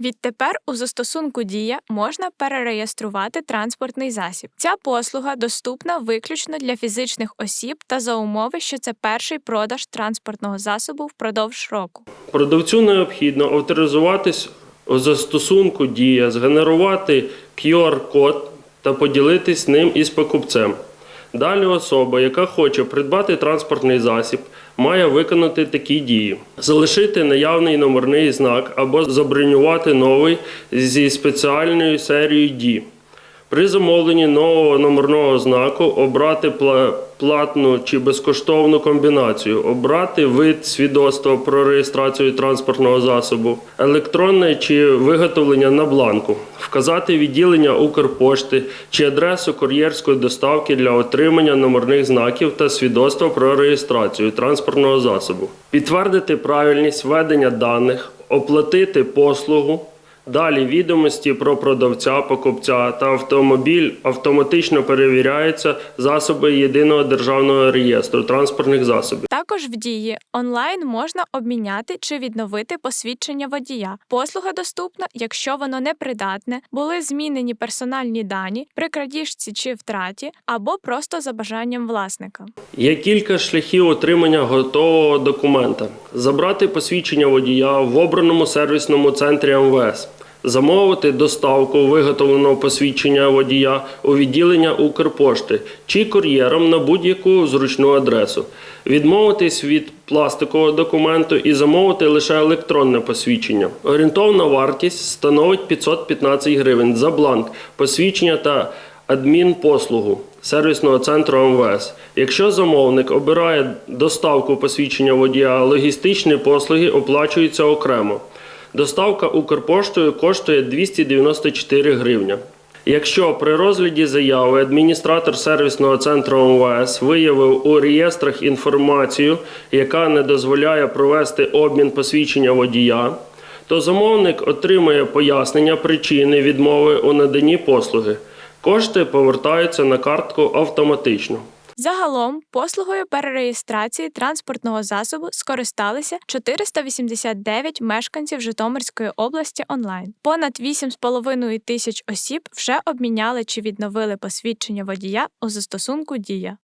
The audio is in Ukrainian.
Відтепер у застосунку Дія можна перереєструвати транспортний засіб. Ця послуга доступна виключно для фізичних осіб та за умови, що це перший продаж транспортного засобу впродовж року. Продавцю необхідно авторизуватись у застосунку Дія, згенерувати QR-код та поділитись ним із покупцем. Далі особа, яка хоче придбати транспортний засіб, має виконати такі дії: залишити наявний номерний знак або забронювати новий зі спеціальною серією дій. При замовленні нового номерного знаку обрати платну чи безкоштовну комбінацію, обрати вид свідоцтва про реєстрацію транспортного засобу, електронне чи виготовлення на бланку, вказати відділення Укрпошти чи адресу кур'єрської доставки для отримання номерних знаків та свідоцтва про реєстрацію транспортного засобу, підтвердити правильність введення даних, оплатити послугу. Далі відомості про продавця, покупця та автомобіль автоматично перевіряються засоби єдиного державного реєстру транспортних засобів. Також в дії онлайн можна обміняти чи відновити посвідчення водія. Послуга доступна, якщо воно непридатне, були змінені персональні дані при крадіжці чи втраті, або просто за бажанням власника. Є кілька шляхів отримання готового документа: забрати посвідчення водія в обраному сервісному центрі МВС. Замовити доставку виготовленого посвідчення водія у відділення Укрпошти чи кур'єром на будь-яку зручну адресу, відмовитись від пластикового документу і замовити лише електронне посвідчення. Орієнтовна вартість становить 515 гривень за бланк посвідчення та адмінпослугу сервісного центру МВС. Якщо замовник обирає доставку посвідчення водія, логістичні послуги оплачуються окремо. Доставка Укрпоштою коштує 294 гривня. Якщо при розгляді заяви адміністратор сервісного центру МВС виявив у реєстрах інформацію, яка не дозволяє провести обмін посвідчення водія, то замовник отримує пояснення причини відмови у наданні послуги. Кошти повертаються на картку автоматично. Загалом послугою перереєстрації транспортного засобу скористалися 489 мешканців Житомирської області онлайн. Понад 8,5 тисяч осіб вже обміняли чи відновили посвідчення водія у застосунку Дія.